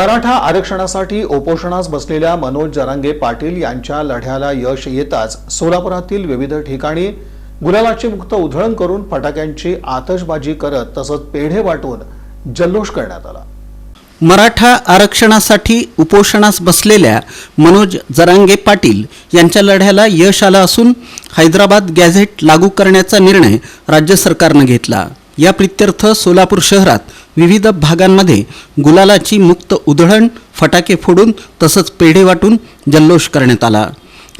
मराठा आरक्षणासाठी उपोषणास बसलेल्या मनोज जरांगे पाटील यांच्या लढ्याला यश येताच सोलापुरातील विविध ठिकाणी गुलालाची मुक्त उधळण करून फटाक्यांची आतषबाजी करत तसंच पेढे वाटून जल्लोष करण्यात आला. मराठा आरक्षणासाठी उपोषणास बसलेल्या मनोज जरांगे पाटील यांच्या लढ्याला यश आलं असून हैदराबाद गॅझेट लागू करण्याचा निर्णय राज्य सरकारनं घेतला. या प्रित्यर्थ सोलापूर शहरात विविध भागांमध्ये गुलालाची मुक्त उधळण फटाके फोडून तसंच पेढे वाटून जल्लोष करण्यात आला.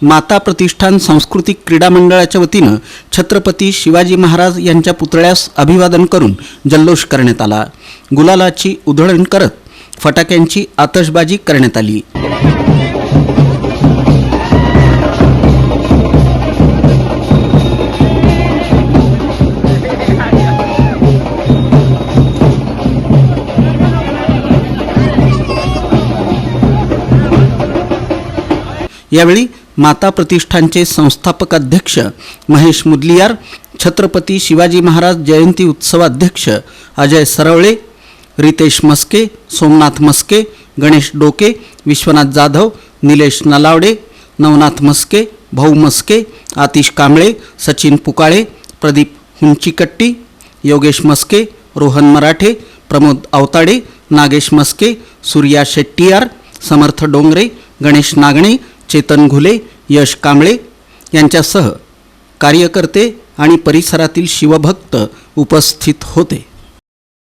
माता प्रतिष्ठान सांस्कृतिक क्रीडा मंडळाच्या वतीनं छत्रपती शिवाजी महाराज यांच्या पुतळ्यास अभिवादन करून जल्लोष करण्यात आला. गुलालाची उधळण करत फटाक्यांची आतषबाजी करण्यात आली. यावेळी माता प्रतिष्ठानचे संस्थापक अध्यक्ष महेश मुदलियार छत्रपती शिवाजी महाराज जयंती उत्सवाध्यक्ष अजय सरवळे रितेश मस्के सोमनाथ मस्के गणेश डोके विश्वनाथ जाधव निलेश नलावडे नवनाथ मस्के भाऊ मस्के आतिश कांबळे सचिन पुकाळे प्रदीप हुंचिकट्टी योगेश मस्के रोहन मराठे प्रमोद अवताडे नागेश मस्के सूर्या शेट्टीयार समर्थ डोंगरे गणेश नागणे चेतन घुले यश कांबळे यांच्यासह कार्यकर्ते आणि परिसरातील शिवभक्त उपस्थित होते.